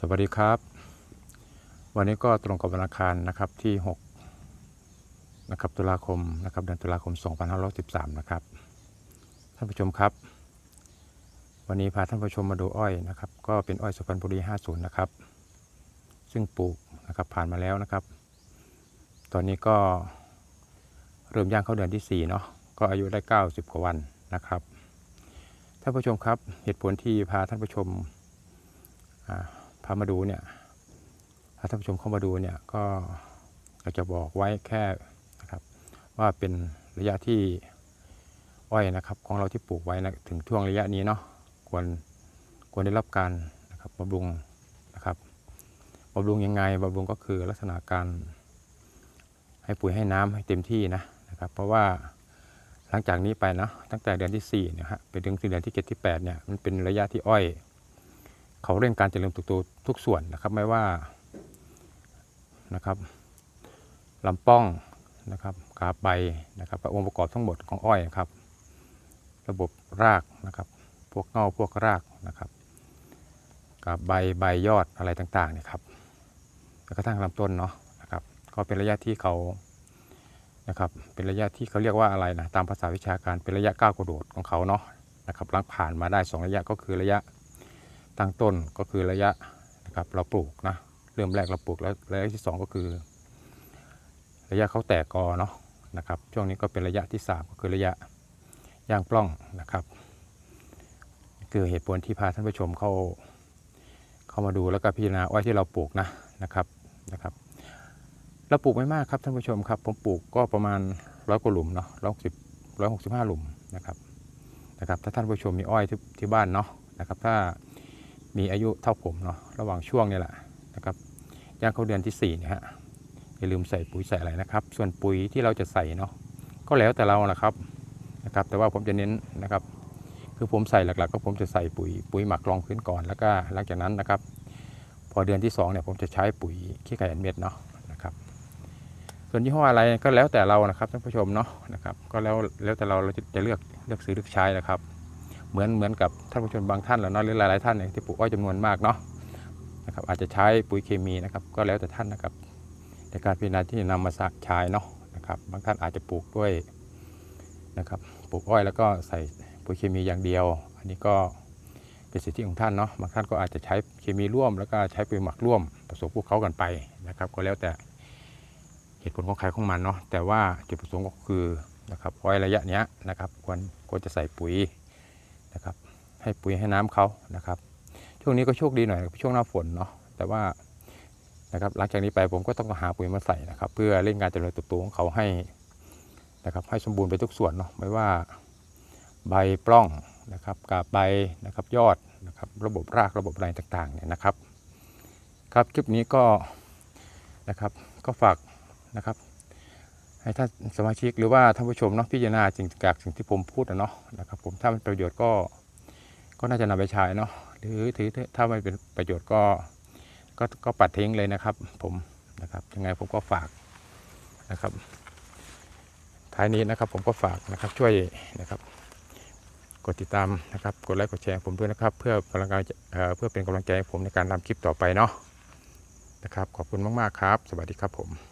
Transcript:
สวัสดีครับ วันนี้ก็ตรงกับวันอังคารนะครับที่6นะครับตุลาคมนะครับเดือนตุลาคม 2513 นะครับ ท่านผู้ชมครับ วันนี้พาท่านผู้ชมมาดูอ้อยนะครับ ก็เป็นอ้อยสุพรรณบุรี 50 นะครับ ซึ่งปลูกนะครับผ่านมาแล้วนะครับ ตอนนี้ก็เริ่มย่างเข้าเดือนที่ 4 เนาะก็อายุได้ 90 กว่าวันนะครับท่านผู้ชมครับเหตุผลที่พาท่านผู้ชมอ่าพามาดูเนี่ยถ้าท่านผู้ชมเข้ามาดูเนี่ยก็เราจะบอกไว้แค่นะครับว่าเป็นระยะที่อ้อยนะครับของเราที่ปลูกไว้นะถึงช่วงระยะนี้เนาะควรควรได้รับการนะครับบำรุงนะครับบำรุงยังไงบำรุงก็คือลักษณะการให้ปุ๋ยให้น้ำให้เต็มที่นะนะครับ เพราะว่าหลังจากนี้ไปนะตั้งแต่เดือนที่4เนี่ยฮะไปถึงเดือนที่7ที่8เนี่ยมันเป็นระยะที่อ้อย เขาเร่งการเจริญเติบโตทุกส่วนนะครับไม่ว่านะครับลำป้องนะครับกาบใบนะครับองค์ประกอบทั้งหมดของอ้อยนะครับ ระบบรากนะครับ พวกเงาพวกรากนะครับกาบใบใบยอดอะไรต่างๆเนี่ยครับแล้วก็ทั้งลำต้นเนาะนะครับ ก็เป็นระยะที่เขานะครับเป็นระยะที่เขาเรียกว่าอะไรนะตามภาษาวิชาการเป็นระยะก้าวกระโดดของเขาเนาะนะครับหลังผ่านมาได้สองระยะก็คือระยะ ตั้งต้นก็คือระยะนะครับเราปลูกนะเริ่มแรกเราปลูกแล้วระยะที่ 2 ก็คือ ระยะเขาแตกกอเนาะนะครับช่วงนี้ก็เป็นระยะที่ 3 ก็คือระยะย่างปล้องนะครับ คือเหตุผลที่พาท่านผู้ชมเข้าเข้ามาดูแล้วก็พิจารณาอ้อยที่เราปลูกนะนะครับนะครับเราปลูกไม่มากครับท่านผู้ชมครับผมปลูกก็ประมาณร้อยกว่าหลุมเนาะร้อยสิบร้อยหกสิบห้าหลุมนะครับนะครับถ้าท่านผู้ชมมีอ้อยที่ที่บ้านเนาะนะครับถ้า มีอายุเท่าผมเนาะระหว่างช่วงนี่แหละนะครับย่างเข้าเดือนที่4เนี่ยฮะอย่าลืมใส่ปุ๋ยใส่อะไรนะครับ ส่วนปุ๋ยที่เราจะใส่เนาะก็แล้วแต่เรานะครับนะครับ แต่ว่าผมจะเน้นนะครับ คือผมใส่หลักๆ ก็ผมจะใส่ปุ๋ยปุ๋ยหมักรองพื้นก่อนแล้วก็หลังจากนั้นนะครับ พอเดือนที่2เนี่ยผมจะใช้ปุ๋ยขี้ไก่อันเม็ดเนาะนะครับ ส่วนยี่ห้ออะไรก็แล้วแต่เรานะครับท่านผู้ชมเนาะนะครับ ก็แล้วแล้วแต่เราเราจะจะเลือกเลือกซื้อเลือกใช้นะครับ เหมือนเหมือนกับท่านผู้ชมบางท่านแล้วเนาะหรือหลายๆท่านเนี่ยที่ปลูกอ้อยจำนวนมากเนาะนะครับอาจจะใช้ปุ๋ยเคมีนะครับก็แล้วแต่ท่านนะครับในการพิจารณาที่นำมาซักใช้เนาะนะครับบางท่านอาจจะปลูกด้วยนะครับปลูกอ้อยแล้วก็ใส่ปุ๋ยเคมีอย่างเดียว อันนี้ก็เป็นสิทธิของท่านเนาะบางท่านก็อาจจะใช้เคมีร่วม แล้วก็ใช้ปุ๋ยหมักร่วมผสมพวกเขากันไปนะครับก็แล้วแต่เหตุผลของใครของมันเนาะแต่ว่าจุดประสงค์ก็คือนะครับอ้อยระยะเนี้ยนะครับควรควรจะใส่ปุ๋ย นะครับ ให้ปุ๋ยให้น้ำเขานะครับ ช่วงนี้ก็โชคดีหน่อยช่วงหน้าฝนเนาะแต่ว่านะครับหลังจากนี้ไปผมก็ต้องหาปุ๋ยมาใส่นะครับ เพื่อเร่งการเจริญเติบโตของเขาให้นะครับ ให้สมบูรณ์ไปทุกส่วนเนาะไม่ว่าใบปล้องนะครับกาบใบนะครับยอดนะครับระบบรากระบบอะไรต่างๆเนี่ยนะครับ ครับคลิปนี้ก็นะครับก็ฝากนะครับ ให้ท่านสมาชิกหรือว่าท่านผู้ชมเนาะพิจารณาสิ่งจากสิ่งที่ผมพูดนะเนาะนะครับผมถ้ามันประโยชน์ก็ก็น่าจะนำไปใช้เนาะหรือถือถ้าไม่เป็นประโยชน์ก็ก็ก็ปัดทิ้งเลยนะครับ ผมนะครับยังไงผมก็ฝากนะครับ ท้ายนี้นะครับผมก็ฝากนะครับช่วยนะครับกดติดตามนะครับกดไลค์กดแชร์ผมด้วยนะครับ เพื่อกำลังใจเเพื่อเป็นกำลังใจให้ผมในการทำคลิปต่อไปเนาะนะครับ ขอบคุณมาก ๆ ครับ สวัสดีครับผม